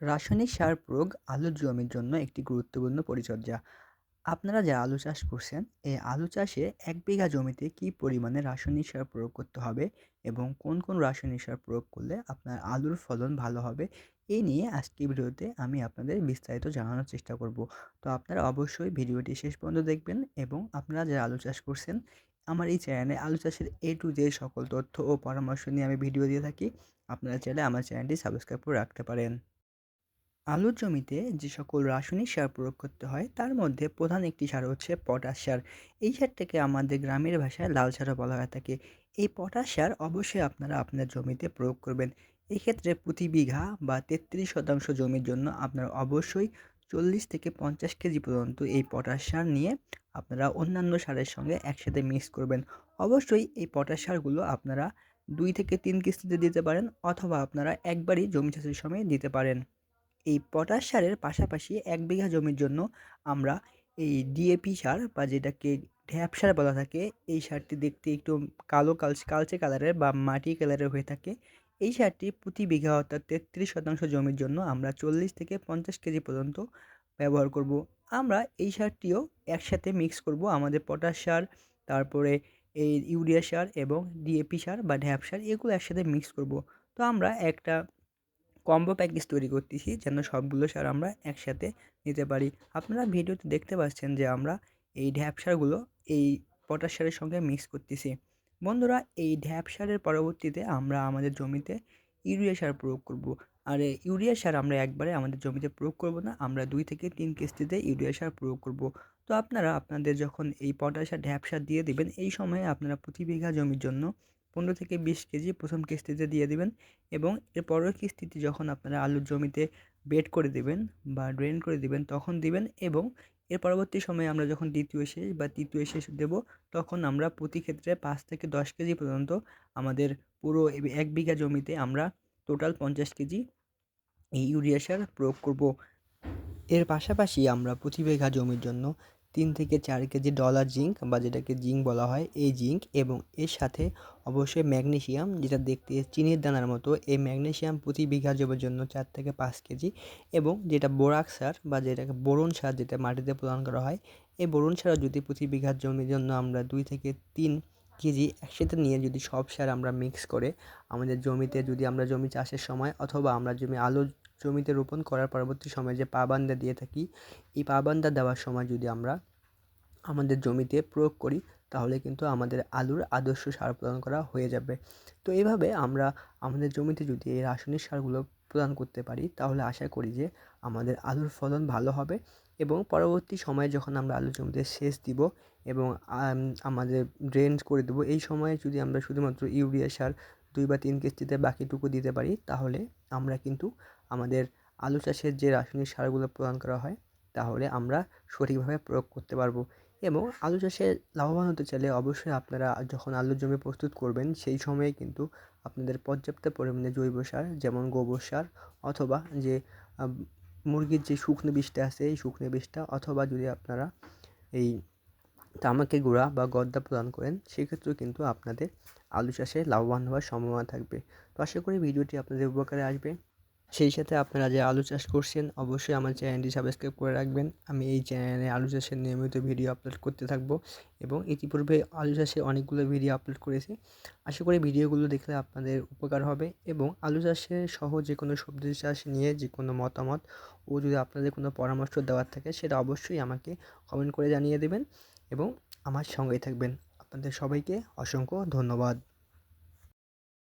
রাসায়নিক সার প্রয়োগ আলুর জমির জন্য একটি গুরুত্বপূর্ণ পরিচর্যা। আপনারা যারা আলু চাষ করছেন, এই আলু চাষে এক বিঘা জমিতে কী পরিমাণে রাসায়নিক সার প্রয়োগ করতে হবে এবং কোন কোন রাসায়নিক সার প্রয়োগ করলে আপনার আলুর ফলন ভালো হবে এই নিয়ে আজকের ভিডিওতে আমি আপনাদের বিস্তারিত জানানোর চেষ্টা করব। তো আপনারা অবশ্যই ভিডিওটি শেষ পর্যন্ত দেখবেন এবং আপনারা যারা আলু চাষ করছেন, আমার এই চ্যানেলে আলু চাষের এ টু জে সকল তথ্য ও পরামর্শ নিয়ে আমি ভিডিও দিয়ে থাকি, আপনারা চাইলে আমার চ্যানেলটি সাবস্ক্রাইব করে রাখতে পারেন। আলুর জমিতে যে সকল রাসায়নিক সার প্রয়োগ করতে হয়, তার মধ্যে প্রধান একটি সার হচ্ছে পটাশ সার। এই সারটাকে আমাদের গ্রামের ভাষায় লাল সারও বলা হয়ে থাকে। এই পটাশ সার অবশ্যই আপনারা আপনার জমিতে প্রয়োগ করবেন। এক্ষেত্রে প্রতি বিঘা বা তেত্রিশ শতাংশ জমির জন্য আপনারা অবশ্যই চল্লিশ থেকে পঞ্চাশ কেজি পর্যন্ত এই পটাশ সার নিয়ে আপনারা অন্যান্য সারের সঙ্গে একসাথে মিক্স করবেন। অবশ্যই এই পটাশ সারগুলো আপনারা দুই থেকে তিন কিস্তিতে দিতে পারেন অথবা আপনারা একবারই জমি চাষের সময় দিতে পারেন। এই পটাশ সারের পাশাপাশি এক বিঘা জমির জন্য আমরা এই ডিএপি সার বা যেটাকে ঢ্যাপ সার বলা থাকে, এই সারটি দেখতে একটু কালো কালচে কালচে কালারের বা মাটি কালারের হয়ে থাকে। এই সারটি প্রতি বিঘা অর্থাৎ তেত্রিশ শতাংশ জমির জন্য আমরা চল্লিশ থেকে পঞ্চাশ কেজি পর্যন্ত ব্যবহার করব। আমরা এই সারটিও একসাথে মিক্স করব আমাদের পটাশ সার, তারপরে এই ইউরিয়া সার এবং ডিএপি সার বা ঢ্যাপ সার, এগুলো একসাথে মিক্স করব। তো আমরা একটা কম্বো প্যাকেজ তৈরি করতেছি যেন সবগুলো সার আমরা একসাথে নিতে পারি। আপনারা ভিডিওতে দেখতে পাচ্ছেন যে আমরা এই ঢ্যাপ সারগুলো এই পটাশ সারের সঙ্গে মিক্স করতেছি। বন্ধুরা, এই ঢ্যাপ সারের পরবর্তীতে আমরা আমাদের জমিতে ইউরিয়া সার প্রয়োগ করব। আর ইউরিয়া সার আমরা একবারে আমাদের জমিতে প্রয়োগ করব না, আমরা দুই থেকে তিন কিস্তিতে ইউরিয়া সার প্রয়োগ করব। তো আপনারা আপনাদের যখন এই পটাশ আর ঢ্যাপ সার দিয়ে দেবেন, এই সময়ে আপনারা প্রতি বিঘা জমির জন্য পনেরো থেকে বিশ কেজি প্রথম কিস্তিতে দিয়ে দিবেন এবং এর পরের কিস্তিতে যখন আপনারা আলুর জমিতে বেড করে দেবেন বা ড্রেন করে দিবেন তখন দিবেন এবং এর পরবর্তী সময়ে আমরা যখন দ্বিতীয় শেষ বা তৃতীয় শেষ দেব, তখন আমরা প্রতি ক্ষেত্রে পাঁচ থেকে দশ কেজি পর্যন্ত আমাদের পুরো এক বিঘা জমিতে আমরা টোটাল পঞ্চাশ কেজি ইউরিয়া সার প্রয়োগ করব। এর পাশাপাশি আমরা প্রতি বিঘা জমির জন্য তিন থেকে চার কেজি ডলার জিঙ্ক বা যেটাকে জিঙ্ক বলা হয়, এই জিঙ্ক এবং এর সাথে অবশ্যই ম্যাগনেশিয়াম যেটা দেখতে চিনির দানার মতো, এই ম্যাগনেশিয়াম প্রতি বিঘা জমির জন্য চার থেকে পাঁচ কেজি এবং যেটা বোরাক সার বা যেটাকে বোরন সার যেটা মাটিতে প্রদান করা হয়, এই বোরন সার যদি প্রতি বিঘা জমির জন্য আমরা দুই থেকে তিন কেজি একসাথে নিয়ে যদি সব সার আমরা মিক্স করে আমাদের জমিতে যদি আমরা জমি চাষের সময় অথবা আমরা জমি আলু জমিতে রোপণ করার পরবর্তী সময় যে পা পাবান্দা দিয়ে থাকি, এই পা পাবান্দা দেওয়ার সময় যদি আমরা আমাদের জমিতে প্রয়োগ করি, তাহলে কিন্তু আমাদের আলুর আদর্শ সার প্রদান করা হয়ে যাবে। তো এইভাবে আমরা আমাদের জমিতে যদি এই রাসায়নিক সারগুলো প্রদান করতে পারি, তাহলে আশা করি যে আমাদের আলুর ফলন ভালো হবে এবং পরবর্তী সময়ে যখন আমরা আলুর জমিতে সেচ দিব এবং আমাদের ড্রেন করে দেবো, এই সময়ে যদি আমরা শুধুমাত্র ইউরিয়া সার দুই বা তিন কিস্তিতে বাকিটুকু দিতে পারি, তাহলে আমরা কিন্তু আমাদের আলু চাষের যে রাসায়নিক সারগুলো প্রদান করা হয়, তাহলে আমরা সঠিকভাবে প্রয়োগ করতে পারব। এবং আলু চাষে লাভবান হতে চাইলে অবশ্যই আপনারা যখন আলুর জমি প্রস্তুত করবেন, সেই সময়ে কিন্তু আপনাদের পর্যাপ্ত পরিমাণে জৈব সার, যেমন গোবর সার, অথবা যে মুরগির যে শুকনো বিষটা আছে, এই শুকনো বিষটা, অথবা যদি আপনারা এই তামাকে গুঁড়া বা গদ্দা প্রদান করেন, সেক্ষেত্রেও কিন্তু আপনাদের আলু চাষে লাভবান হওয়ার সম্ভাবনা থাকবে। তো আশা করি ভিডিওটি আপনাদের উপকারে আসবে। সেই সাথে আপনারা যে আলু চাষ করছেন, অবশ্যই আমার চ্যানেলটি সাবস্ক্রাইব করে রাখবেন। আমি এই চ্যানেলে আলু চাষের নিয়মিত ভিডিও আপলোড করতে থাকব এবং ইতিপূর্বে আলু চাষে অনেকগুলো ভিডিও আপলোড করেছি। আশা করি ভিডিওগুলো দেখলে আপনাদের উপকার হবে এবং আলু চাষে সহ যে কোনো সবজি চাষ নিয়ে যে কোনো মতামত ও যদি আপনাদের কোনো পরামর্শ দেওয়ার থাকে, সেটা অবশ্যই আমাকে কমেন্ট করে জানিয়ে দেবেন এবং আমার সঙ্গেই থাকবেন। আপনাদের সবাইকে অসংখ্য ধন্যবাদ।